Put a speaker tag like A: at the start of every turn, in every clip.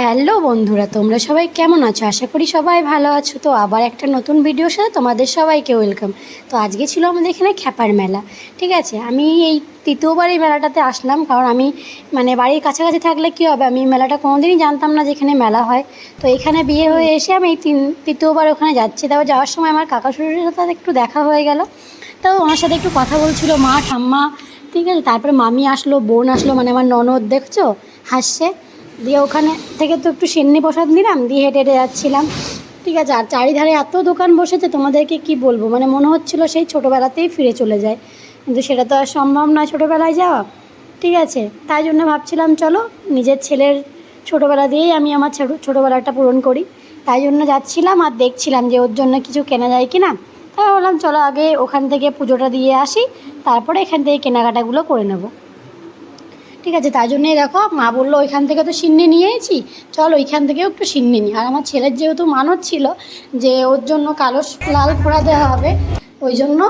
A: Hello বন্ধুরা, তোমরা সবাই কেমন আছো? আশা করি সবাই ভালো আছো। তো আবার একটা নতুন ভিডিওর সাথে তোমাদের সবাইকে ওয়েলকাম তো আজকে ছিল আমাদের এখানে খ্যাপার মেলা, ঠিক আছে? আমি এই তৃতীয়বার এই মেলাটাতে আসলাম, কারণ আমি মানে বাড়ির কাছাকাছি থাকলে কী হবে? আমি মেলাটা কোনোদিনই জানতাম না যে এখানে মেলা হয়। তো এখানে বিয়ে হয়ে এসে আমি এই তৃতীয়বার ওখানে যাচ্ছি। তাও যাওয়ার সময় আমার কাকা শ্বশুরের সাথে একটু দেখা হয়ে গেল। তো ওনার সাথে একটু কথা বলছিল, মা, ঠাম্মা, ঠিক আছে? তারপরে মামি আসলো, বোন আসলো মানে আমার ননদ, দেখছ? হাসছে। দিয়ে ওখানে থেকে তো একটু সিন্নি প্রসাদ নিলাম, দিয়ে হেঁটে হেঁটে যাচ্ছিলাম। ঠিক আছে, আর চারিধারে এত দোকান বসেছে, তোমাদেরকে কি বলব? মানে মনে হচ্ছিল সেই ছোটোবেলাতেই ফিরে চলে যায়। কিন্তু সেটা তো আর সম্ভব নয় ছোটোবেলায় যাওয়া। ঠিক আছে, তাই জন্য ভাবছিলাম, চলো নিজের ছেলের ছোটোবেলা দিয়েই আমি আমার ছোটো, ছোটোবেলাটা পূরণ করি। তাই জন্য যাচ্ছিলাম আর দেখছিলাম যে ওর জন্য কিছু কেনা যায় কি না তাই বললাম চলো আগে ওখান থেকে পুজোটা দিয়ে আসি, তারপরে এখান থেকে কেনাকাটাগুলো করে নেব। ঠিক আছে তাই জন্যই দেখো, মা বলল, ওইখান থেকে তো সিন্নি নিয়েছি চল ওইখান থেকেও একটু সিন্নি নিই আর আমার ছেলের যেহেতু মানত ছিল, যে ওর জন্য কালো লাল ঘোড়া দেওয়া হবে, ওই জন্য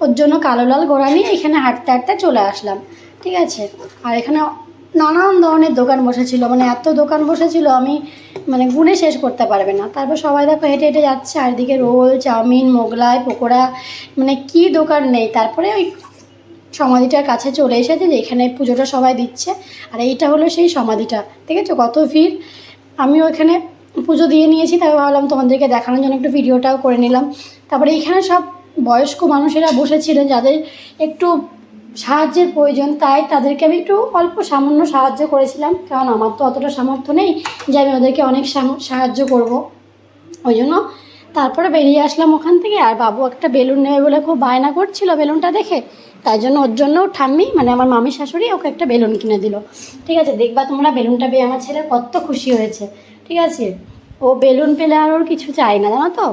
A: ওর জন্য কালো লাল ঘোড়া নিয়ে এখানে হাঁটতে হাঁটতে চলে আসলাম, ঠিক আছে? আর এখানে নানান ধরনের দোকান বসেছিল মানে এত দোকান বসেছিল, আমি মানে গুনে শেষ করতে পারবে না। তারপর সবাই দেখো হেঁটে হেঁটে যাচ্ছে আর এদিকে রোল, চাউমিন, মোগলাই, পকোড়া মানে কি দোকান নেই। তারপরে ওই সমাধিটার কাছে চলে এসেছে যে এখানে পুজোটা সবাই দিচ্ছে। আর এইটা হলো সেই সমাধিটা, ঠিক আছে? কত ভিড়। আমিও এখানে পুজো দিয়ে নিয়েছি, তাই ভাবলাম তোমাদেরকে দেখানোর জন্য একটু ভিডিওটাও করে নিলাম। তারপরে এখানে সব বয়স্ক মানুষেরা বসেছিলেন, যাদের একটু সাহায্যের প্রয়োজন, তাই তাদেরকে আমি একটু অল্প সামান্য সাহায্য করেছিলাম। কারণ আমার তো অতটা সামর্থ্য নেই যে আমি ওদেরকে অনেক সাহায্য করব। ওই জন্য তারপরে বেরিয়ে আসলাম ওখান থেকে, আর বাবু একটা বেলুন নেবে বলে খুব বায়না করছিল বেলুনটা দেখে। তাই জন্য ওর জন্য ঠাম্মি মানে আমার মামি শাশুড়ি, ওকে একটা বেলুন কিনে দিল। ঠিক আছে, দেখবা তোমরা বেলুনটা পেয়ে আমার ছেলে কত খুশি হয়েছে। ঠিক আছে, ও বেলুন পেলে আর ওর কিছু চায় না, জানো তো?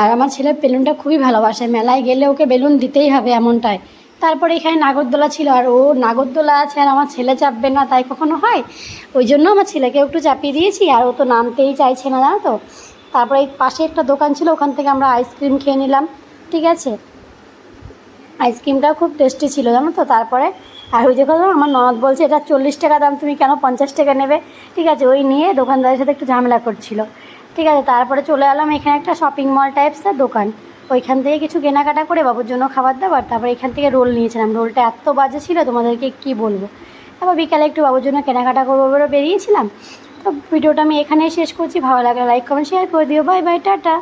A: আর আমার ছেলে বেলুনটা খুবই ভালোবাসে, মেলায় গেলে ওকে বেলুন দিতেই হবে এমনটাই। তারপরে এখানে নাগরদোলা ছিল, আর ও নাগরদোলা আছে আর আমার ছেলে চাপবে না, তাই কখনো হয়? ওই জন্য আমার ছেলেকে একটু চাপিয়ে দিয়েছি, আর ও তো নামতেই চাইছে না, জানো তো? তারপরে এই পাশে একটা দোকান ছিল, ওখান থেকে আমরা আইসক্রিম খেয়ে নিলাম, ঠিক আছে? আইসক্রিমটাও খুব টেস্টি ছিল, জানো তো? তারপরে, আর ওই কথা, আমার ননদ বলছে, এটা চল্লিশ টাকা দাম, তুমি কেন পঞ্চাশ টাকা নেবে? ঠিক আছে, ওই নিয়ে দোকানদারের সাথে একটু ঝামেলা করছিল। ঠিক আছে, তারপরে চলে এলাম এখানে একটা শপিং মল টাইপসের দোকান। ওইখান থেকে কিছু কেনাকাটা করে বাবুর জন্য খাবার দাবার, তারপরে এখান থেকে রোল নিয়েছিলাম। রোলটা এত বাজে ছিল, তোমাদেরকে কি বলব? তারপর বিকালে একটু বাবুর জন্য কেনাকাটা করব বেরিয়েছিলাম। তো ভিডিওটা আমি এখানেই শেষ করছি। ভালো লাগলে লাইক কমেন্ট শেয়ার করে দিও। Bye bye tata.